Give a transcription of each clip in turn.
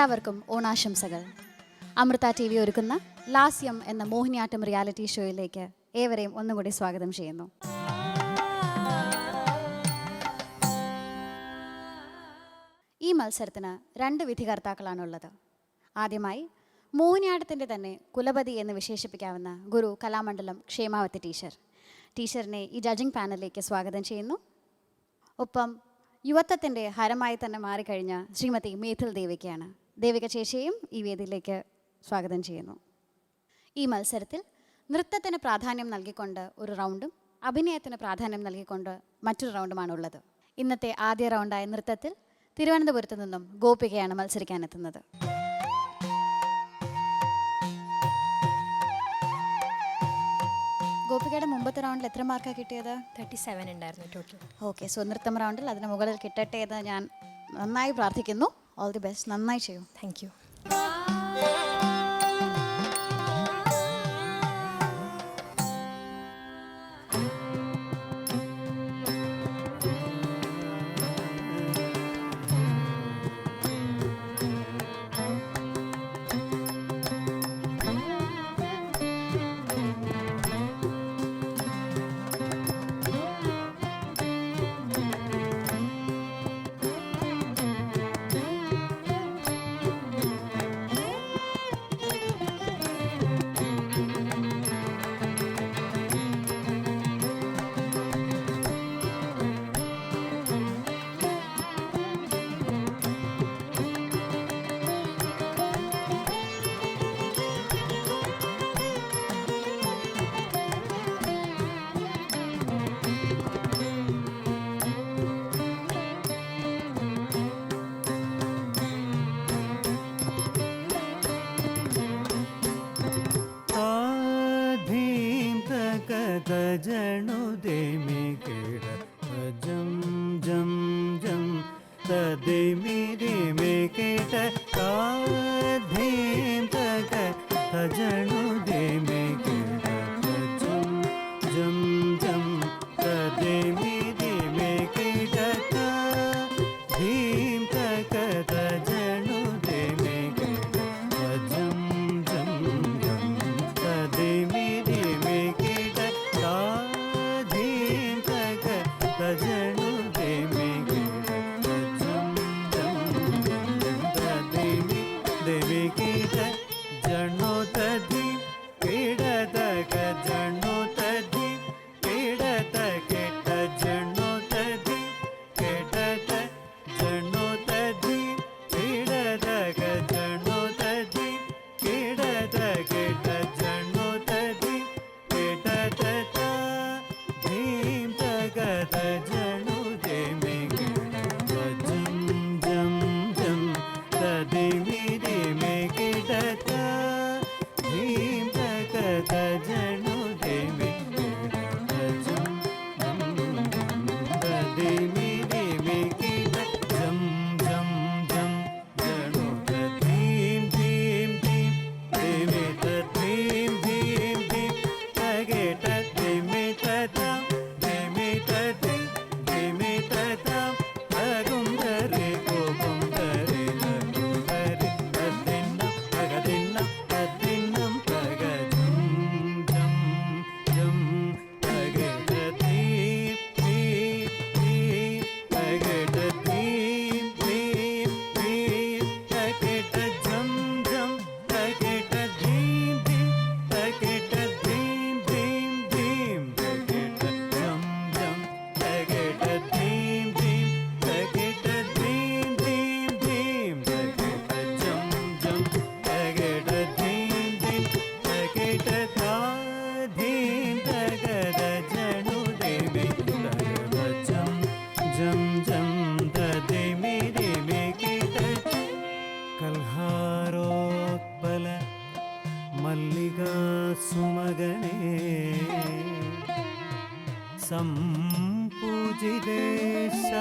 എല്ലാവർക്കും ഓണാശംസകൾ. Amrita T V ഒരുക്കുന്ന ലാസ്യം എന്ന മോഹിനിയാട്ടം റിയാലിറ്റി ഷോയിലേക്ക് ഏവരെയും ഒന്നുകൂടി സ്വാഗതം ചെയ്യുന്നു. ഈ മത്സരത്തിന് രണ്ട് വിധികർത്താക്കളാണുള്ളത്. ആദ്യമായി മോഹിനിയാട്ടത്തിന്റെ തന്നെ കുലപതി എന്ന് വിശേഷിപ്പിക്കാവുന്ന ഗുരു കലാമണ്ഡലം ക്ഷേമാവത്തി ടീച്ചർ. ടീച്ചറിനെ ഈ ജഡ്ജിംഗ് പാനലിലേക്ക് സ്വാഗതം ചെയ്യുന്നു. ഒപ്പം യുവത്വത്തിന്റെ ഹരമായി തന്നെ മാറിക്കഴിഞ്ഞ ശ്രീമതി മേഥിൽ ദേവികയാണ്. ദേവിക ചേച്ചിയെയും ഈ വേദിയിലേക്ക് സ്വാഗതം ചെയ്യുന്നു. ഈ മത്സരത്തിൽ നൃത്തത്തിന് പ്രാധാന്യം നൽകിക്കൊണ്ട് ഒരു റൗണ്ടും അഭിനയത്തിന് പ്രാധാന്യം നൽകിക്കൊണ്ട് മറ്റൊരു റൗണ്ടുമാണ് ഉള്ളത് ഇന്നത്തെ ആദ്യ റൗണ്ടായ നൃത്തത്തിൽ തിരുവനന്തപുരത്ത് നിന്നും ഗോപികയാണ് മത്സരിക്കാനെത്തുന്നത്. ഗോപികയുടെ മുമ്പത്തെ റൗണ്ടിൽ എത്ര മാർക്കാണ് കിട്ടിയത്? തേർട്ടി സെവൻ ഉണ്ടായിരുന്നു ടോട്ടൽ ഓക്കെ സോ നൃത്തം റൗണ്ടിൽ അതിന് മുകളിൽ കിട്ടട്ടെ എന്ന് ഞാൻ നന്നായി പ്രാർത്ഥിക്കുന്നു. ഓൾ ദി ബെസ്റ്റ് നന്നായി ചെയ്യൂ താങ്ക് യു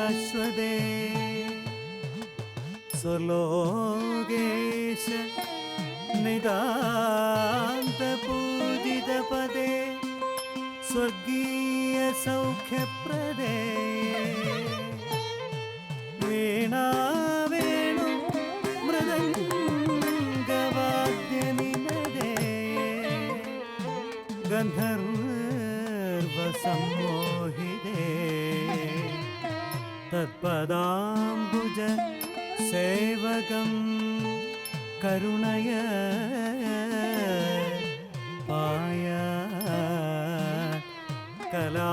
ശാശ്വതേ സ്വലോകേശ നിതാന്തപൂജിതപദേ സ്വർഗീയ സൗഖ്യപ്രദേ. വീണാ വേണു മൃദംഗവാദ്യനിനദേ ഗന്ധർവ സംഭോ பதாம்புஜ சேவகம் கருணய பாய கலா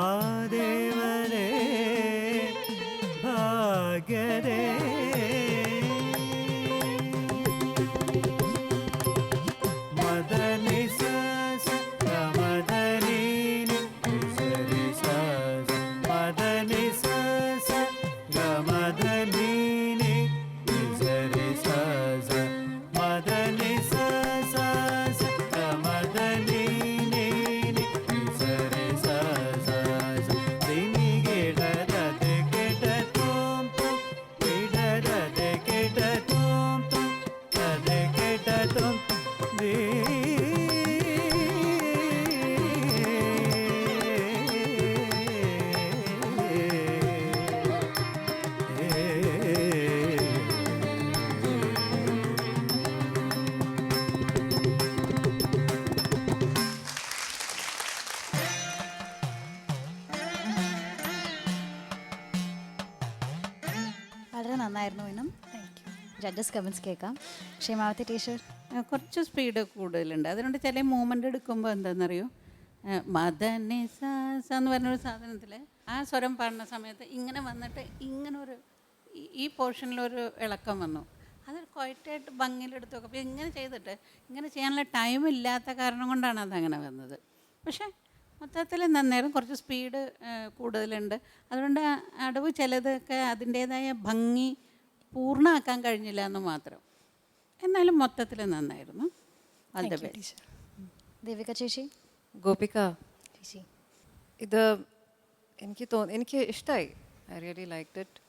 നന്നായിരുന്നു ഇന്നും ജഡ്ജസ് കമൻസ് കേൾക്കാം. ക്ഷേമാവതി ടീച്ചർ. കുറച്ച് സ്പീഡ് കൂടുതലുണ്ട്. അതുകൊണ്ട് ചില മൂവ്മെന്റ് എടുക്കുമ്പോൾ എന്താണെന്നറിയോ മദനെ സാസ എന്ന് പറഞ്ഞൊരു സാധനത്തിൽ ആ സ്വരം പാടുന്ന സമയത്ത് ഇങ്ങനെ വന്നിട്ട് ഇങ്ങനെ ഒരു ഈ- ഈ പോർഷനിലൊരു ഇളക്കം വന്നു. അത് ക്വയറ്റായിട്ട് ഭംഗിയിലെടുത്ത് നോക്കും. അപ്പോൾ ഇങ്ങനെ ചെയ്തിട്ട് ഇങ്ങനെ ചെയ്യാനുള്ള ടൈം ഇല്ലാത്ത കാരണം കൊണ്ടാണ് അതങ്ങനെ വന്നത്. പക്ഷേ മൊത്തത്തിൽ നന്നേരം കുറച്ച് സ്പീഡ് കൂടുതലുണ്ട്. അതുകൊണ്ട് അടവ് ചിലതൊക്കെ അതിന്റേതായ ഭംഗി പൂർണമാക്കാൻ കഴിഞ്ഞില്ല എന്ന് മാത്രം. എന്നാലും മൊത്തത്തിൽ നന്നായിരുന്നു. ഓൾ ദ ബെസ്റ്റ് ദേവിക ചേച്ചി? ഗോപിക. ചേച്ചി. ഇത് എനിക്ക് തോന്നി എനിക്ക് ഇഷ്ടമായി ഐ റിയലി ലൈക്ക് ഇറ്റ്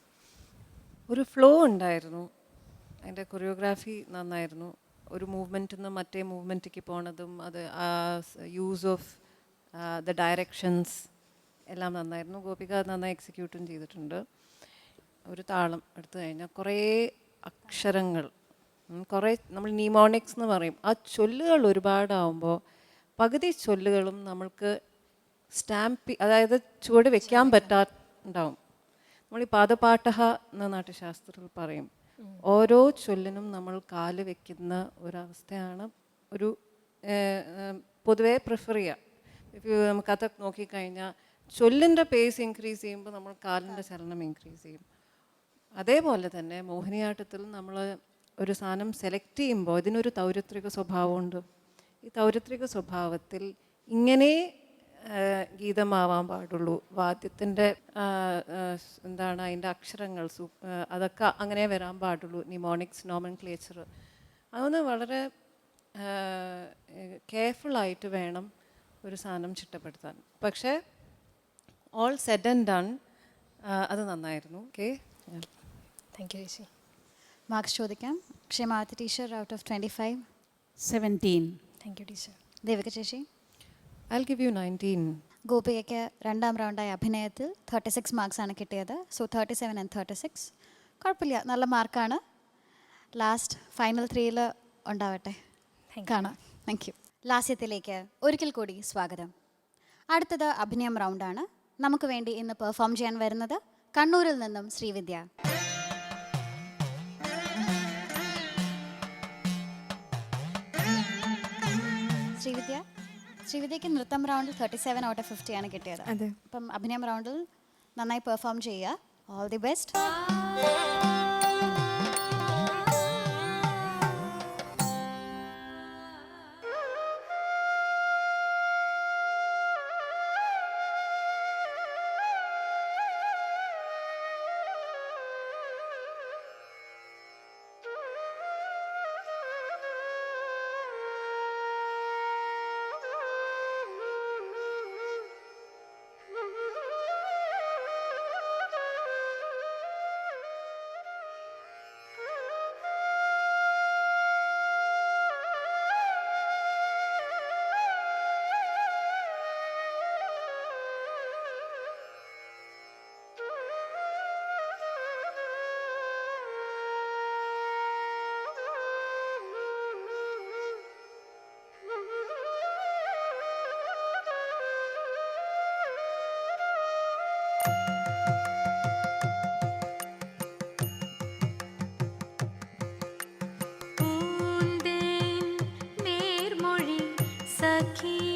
ഒരു ഫ്ലോ ഉണ്ടായിരുന്നു. അതിന്റെ കൊറിയോഗ്രാഫി നന്നായിരുന്നു. ഒരു മൂവ്മെന്റിൽ നിന്ന് മറ്റേ മൂവ്മെന്റിലേക്ക് പോണതും അത് യൂസ് ഓഫ് ദ ഡയറക്ഷൻസ് എല്ലാം നന്നായിരുന്നു. ഗോപിക നന്നായി എക്സിക്യൂട്ടും ചെയ്തിട്ടുണ്ട്. ഒരു താളം എടുത്തു കഴിഞ്ഞാൽ കുറേ അക്ഷരങ്ങൾ കുറേ നമ്മൾ നീമോണിക്സ് എന്ന് പറയും. ആ ചൊല്ലുകൾ ഒരുപാടാവുമ്പോൾ പകുതി ചൊല്ലുകളും നമ്മൾക്ക് സ്റ്റാമ്പ് അതായത് ചുവട് വെക്കാൻ പറ്റാണ്ടാവും. നമ്മൾ ഈ പാദപാഠ എന്ന നാട്യശാസ്ത്രത്തിൽ പറയും ഓരോ ചൊല്ലിനും നമ്മൾ കാൽ വെക്കുന്ന ഒരവസ്ഥയാണ് ഒരു പൊതുവേ പ്രിഫർ ചെയ്യുക ഇപ്പം കഥ നോക്കിക്കഴിഞ്ഞാൽ ചൊല്ലിന്റെ പേസ് ഇൻക്രീസ് ചെയ്യുമ്പോൾ നമ്മൾ കാലിന്റെ ചലനം ഇൻക്രീസ് ചെയ്യും. അതേപോലെ തന്നെ മോഹിനിയാട്ടത്തിൽ നമ്മൾ ഒരു സാധനം സെലക്ട് ചെയ്യുമ്പോൾ ഇതിനൊരു തൗരത്രിക സ്വഭാവമുണ്ട്. ഈ തൗരത്രിക സ്വഭാവത്തിൽ ഇങ്ങനെ ഗീതമാവാൻ പാടുള്ളൂ. വാദ്യത്തിന്റെ എന്താണ് അതിന്റെ അക്ഷരങ്ങൾ അതൊക്കെ അങ്ങനെ വരാൻ പാടുള്ളൂ. നിമോണിക്സ് നോമൻ ക്ലേച്ചർ അതൊന്ന് വളരെ കെയർഫുള്ളായിട്ട് വേണം ഒരു സാധനം ചിട്ടപ്പെടുത്താൻ. പക്ഷേ ഓൾ സെഡ് ആൻഡ് ഡൺ അത് നന്നായിരുന്നു. ഓക്കെ താങ്ക് യു ചേച്ചി മാർക്സ് ചോദിക്കാം. Kshemavathi teacher out of twenty five seventeen thank you teacher Devika ചേച്ചി ഐ ഗിവ് യു നയന്റീൻ ഗോപികയ്ക്ക് രണ്ടാം റൗണ്ടായ അഭിനയത്തിൽ തേർട്ടി സിക്സ് മാർക്സാണ് കിട്ടിയത്. So thirty seven and thirty six കുഴപ്പമില്ല നല്ല മാർക്കാണ് ലാസ്റ്റ് ഫൈനൽ ത്രീയിൽ ഉണ്ടാവട്ടെ. കാണാം. താങ്ക് യു ലാസ്യത്തിലേക്ക് ഒരിക്കൽ കൂടി സ്വാഗതം. അടുത്തത് അഭിനയം റൗണ്ടാണ് നമുക്ക് വേണ്ടി ഇന്ന് പെർഫോം ചെയ്യാൻ വരുന്നത് കണ്ണൂരിൽ നിന്നും ശ്രീവിദ്യ. ശ്രീവിദ്യ ശ്രീവിദ്യക്ക് നൃത്തം റൗണ്ടിൽ thirty seven out of fifty ആണ് കിട്ടിയത്. അപ്പം അഭിനയം റൗണ്ടിൽ നന്നായി പെർഫോം ചെയ്യുക. ഓൾ ദി ബെസ്റ്റ് পাখি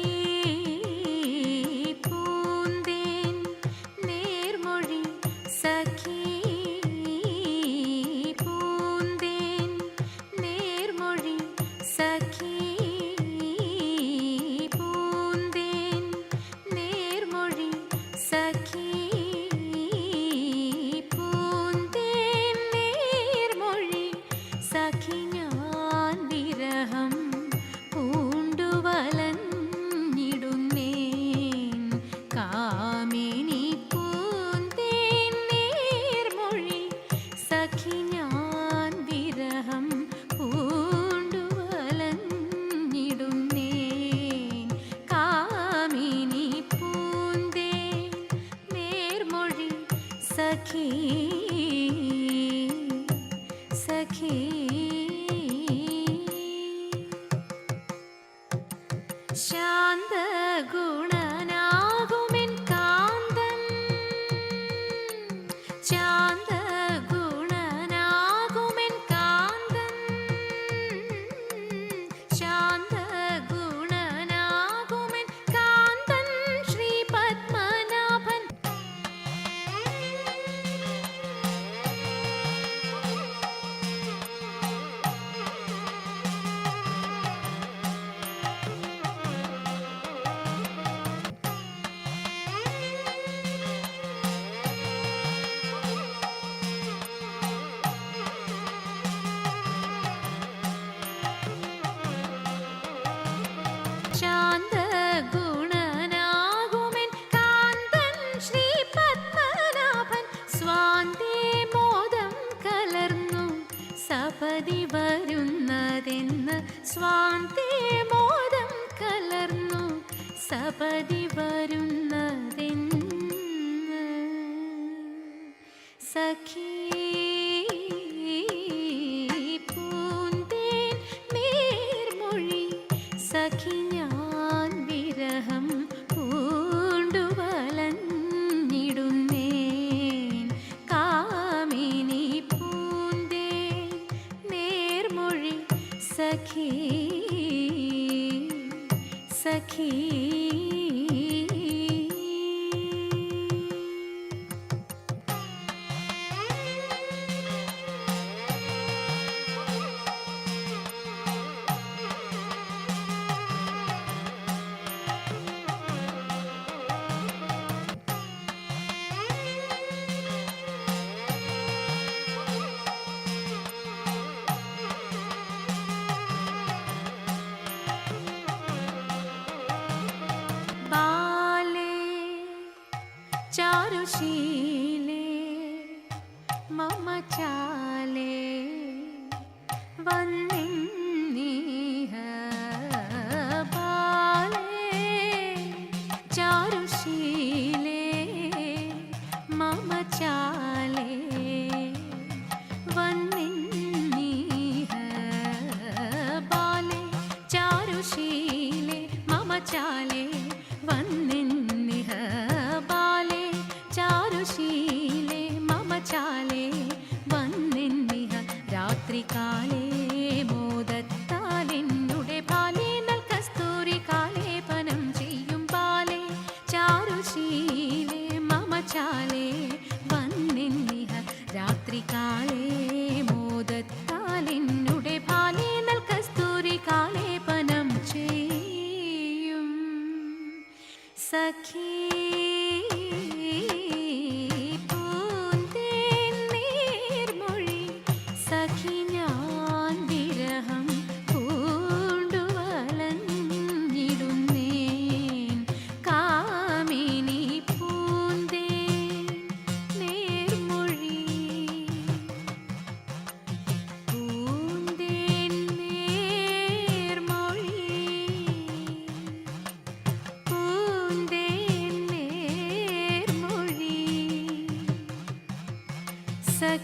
পাখি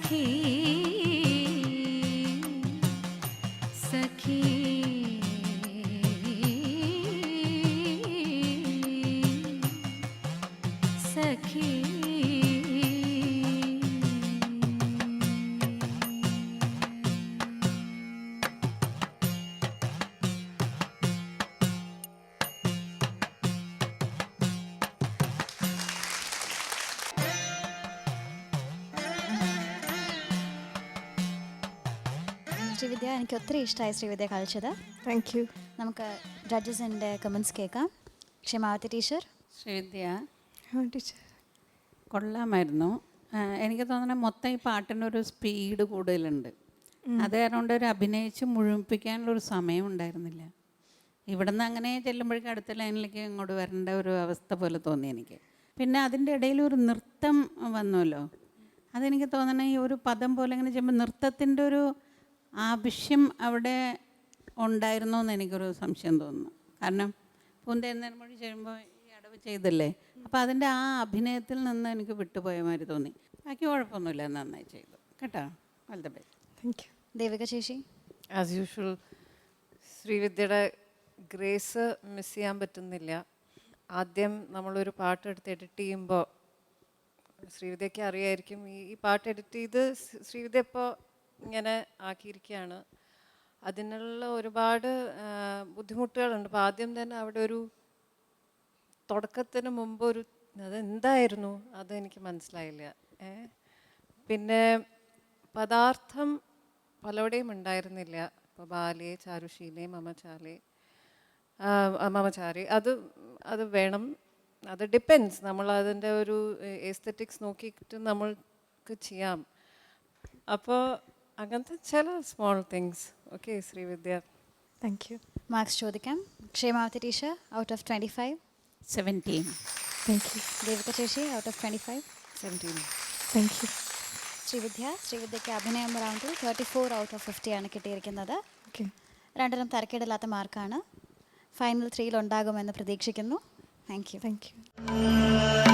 পাখি ശ്രീവിദ്യ എനിക്ക് ഒത്തിരി ഇഷ്ടമായി ശ്രീവിദ്യ കളിച്ചത്. താങ്ക് യു നമുക്ക് ജഡ്ജസിന്റെ കമൻസ് കേൾക്കാം. ക്ഷമാവതി ടീച്ചർ. ശ്രീവിദ്യ. ടീച്ചർ. കൊള്ളാമായിരുന്നു. എനിക്ക് തോന്നുന്നത് മൊത്തം ഈ പാട്ടിനൊരു ഒരു സ്പീഡ് കൂടുതലുണ്ട്. അത് കാരണം കൊണ്ട് ഒരു അഭിനയിച്ച് മുഴുമിപ്പിക്കാനുള്ള ഒരു സമയം ഉണ്ടായിരുന്നില്ല. ഇവിടുന്ന് അങ്ങനെ ചെല്ലുമ്പോഴേക്കും അടുത്ത ലൈനിലേക്ക് ഇങ്ങോട്ട് വരേണ്ട ഒരു അവസ്ഥ പോലെ തോന്നി എനിക്ക്. പിന്നെ അതിന്റെ ഇടയിൽ ഒരു നൃത്തം വന്നല്ലോ. അതെനിക്ക് തോന്നണേ ഈ ഒരു പദം പോലെ ഇങ്ങനെ ചെയ്യുമ്പോൾ നൃത്തത്തിന്റെ ഒരു ആവശ്യം അവിടെ ഉണ്ടായിരുന്നോ എന്ന് എനിക്കൊരു സംശയം തോന്നുന്നു. കാരണം പൂന്തേന്നേരം മൊഴി ചെയ്യുമ്പോൾ ഈ അടവ് ചെയ്തല്ലേ? അപ്പോൾ അതിന്റെ ആ അഭിനയത്തിൽ നിന്ന് എനിക്ക് വിട്ടുപോയ മാതിരി തോന്നി. ബാക്കി കുഴപ്പമൊന്നുമില്ല നന്നായി ചെയ്തു. കേട്ടോ? All the best thank you Devika ചേച്ചി? ആസ് യൂഷ്വൽ ശ്രീവിദ്യയുടെ ഗ്രേസ് മിസ് ചെയ്യാൻ പറ്റുന്നില്ല. ആദ്യം നമ്മളൊരു പാട്ട് എടുത്ത് എഡിറ്റ് ചെയ്യുമ്പോൾ ശ്രീവിദ്യയ്ക്ക് അറിയായിരിക്കും ഈ പാട്ട് എഡിറ്റ് ചെയ്ത് ശ്രീ- ശ്രീവിദ്യ ഇപ്പോൾ ഇങ്ങനെ ആക്കിയിരിക്കുകയാണ്. അതിനുള്ള ഒരുപാട് ബുദ്ധിമുട്ടുകളുണ്ട്. അപ്പോൾ ആദ്യം തന്നെ അവിടെ ഒരു തുടക്കത്തിന് മുമ്പ് ഒരു അതെന്തായിരുന്നു? അതെനിക്ക് മനസ്സിലായില്ല. പിന്നെ പദാർത്ഥം പലവിടെയും ഉണ്ടായിരുന്നില്ല. ഇപ്പോൾ ബാലെ ചാരുശീലെ മമചാലെ മമചാരി. അത് അത് വേണം. അത് ഡിപ്പെൻസ് നമ്മൾ അതിന്റെ ഒരു എസ്തറ്റിക്സ് നോക്കിയിട്ട് നമ്മൾക്ക് ചെയ്യാം. അപ്പോൾ അങ്ങനത്തെ ചില small things okay Srividya thank you marks ചോദിക്കാം. Kshemavathi teacher out of twenty five seventeen thank you Devika ചേച്ചി out of twenty five seventeen thank you Srividya ശ്രീവിദ്യയ്ക്ക് അഭിനയം റൗണ്ടിൽ thirty four out of fifty ആണ് കിട്ടിയിരിക്കുന്നത്. ഓക്കെ രണ്ടിനും തരക്കേടില്ലാത്ത മാർക്കാണ് final ത്രീയിൽ ഉണ്ടാകുമെന്ന് പ്രതീക്ഷിക്കുന്നു. Thank you thank you